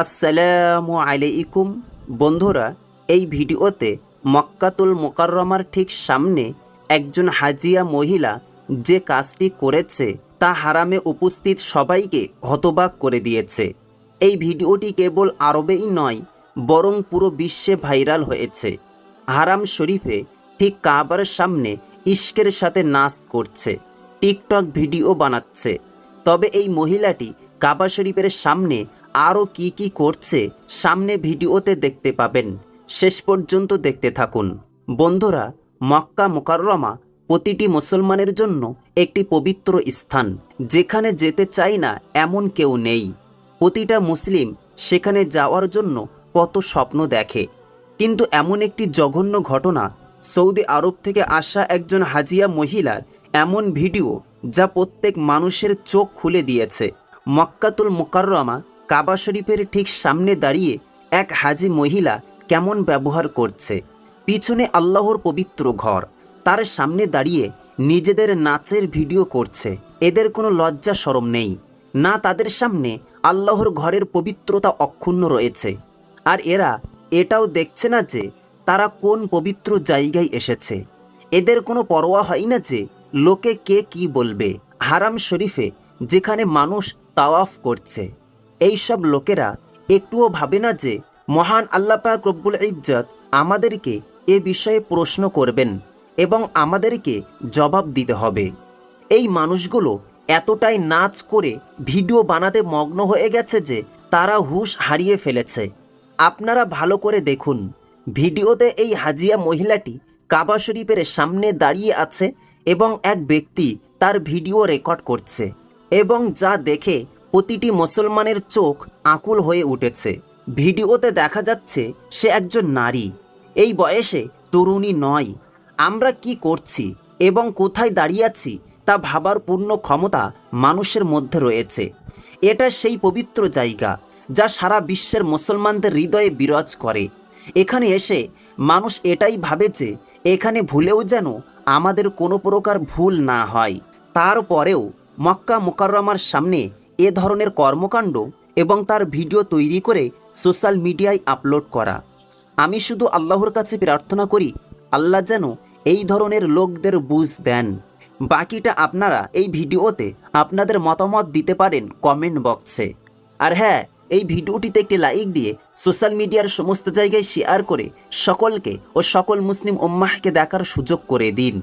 আসসালামু আলাইকুম। বন্ধুরা, এই ভিডিওতে মক্কাতুল মোকাররমার ঠিক সামনে একজন হাজিয়া মহিলা যে কাজটি করেছে তা হারামে উপস্থিত সবাইকে হতবাক করে দিয়েছে। এই ভিডিওটি কেবল আরবেই নয়, বরং পুরো বিশ্বে ভাইরাল হয়েছে। হারাম শরীফে ঠিক কাবার সামনে ইশকের সাথে নাচ করছে, টিকটক ভিডিও বানাচ্ছে। তবে এই মহিলাটি কাবা শরীফের সামনে আরও কি কি করছে, সামনে ভিডিওতে দেখতে পাবেন। শেষ পর্যন্ত দেখতে থাকুন। বন্ধুরা, মক্কা মোকাররমা প্রতিটি মুসলমানের জন্য একটি পবিত্র স্থান। যেখানে যেতে চাই না এমন কেউ নেই। প্রতিটা মুসলিম সেখানে যাওয়ার জন্য কত স্বপ্ন দেখে। কিন্তু এমন একটি জঘন্য ঘটনা, সৌদি আরব থেকে আসা একজন হাজিয়া মহিলার এমন ভিডিও যা প্রত্যেক মানুষের চোখ খুলে দিয়েছে। মক্কাতুল মোকাররমা কাবা শরীফের ঠিক সামনে দাঁড়িয়ে এক হাজি মহিলা কেমন ব্যবহার করছে? পিছনে আল্লাহর পবিত্র ঘর। তার সামনে দাঁড়িয়ে নিজেদের নাচের ভিডিও করছে। এদের কোনো লজ্জা সরম নেই। না তাদের সামনে আল্লাহর ঘরের পবিত্রতা অক্ষুণ্ণ রয়েছে। আর এরা এটাও দেখছে না যে তারা কোন পবিত্র জায়গায় এসেছে। এদের কোনো পরোয়া হয় না যে লোকে কে কি বলবে। হারাম শরীফে যেখানে মানুষ তাওয়াফ করছে। এইসব লোকেরা একটুও ভাবে না যে মহান আল্লাহ পাক রব্বুল ইজ্জত আমাদেরকে এ বিষয়ে প্রশ্ন করবেন এবং আমাদেরকে জবাব দিতে হবে। এই মানুষগুলো এতটাই নাচ করে ভিডিও বানাতে মগ্ন হয়ে গেছে যে তারা হুশ হারিয়ে ফেলেছে। আপনারা ভালো করে দেখুন, ভিডিওতে এই হাজিয়া মহিলাটি কাবা শরীফের সামনে দাঁড়িয়ে আছে এবং এক ব্যক্তি তার ভিডিও রেকর্ড করছে এবং যা দেখে প্রতিটি মুসলমানের চোখ আকুল হয়ে উঠেছে। ভিডিওতে দেখা যাচ্ছে সে একজন নারী। এই বয়সে তরুণী নয়। আমরা কি করছি এবং কোথায় দাঁড়িয়ে আছি তা ভাবার পূর্ণ ক্ষমতা মানুষের মধ্যে রয়েছে। এটা সেই পবিত্র জায়গা যা সারা বিশ্বের মুসলমানদের হৃদয়ে বিরাজ করে। এখানে এসে মানুষ এটাই ভাবে যে এখানে ভুলেও যেন আমাদের কোনো প্রকার ভুল না হয়। তারপরেও মক্কা মোকাররমার সামনে এ ধরনের কর্মকাণ্ড এবং তার ভিডিও তৈরি করে সোশ্যাল মিডিয়ায় আপলোড করা। আমি শুধু আল্লাহর কাছে প্রার্থনা করি, আল্লাহ যেন এই ধরনের লোকদের বুঝ দেন। বাকিটা আপনারা এই ভিডিওতে আপনাদের মতামত দিতে পারেন কমেন্ট বক্সে। আর হ্যাঁ এই ভিডিওটিতে একটি লাইক দিয়ে সোশ্যাল মিডিয়ার সমস্ত জায়গায় শেয়ার করে সকলকে ও সকল মুসলিম উম্মাহকে দেখার সুযোগ করে দিন।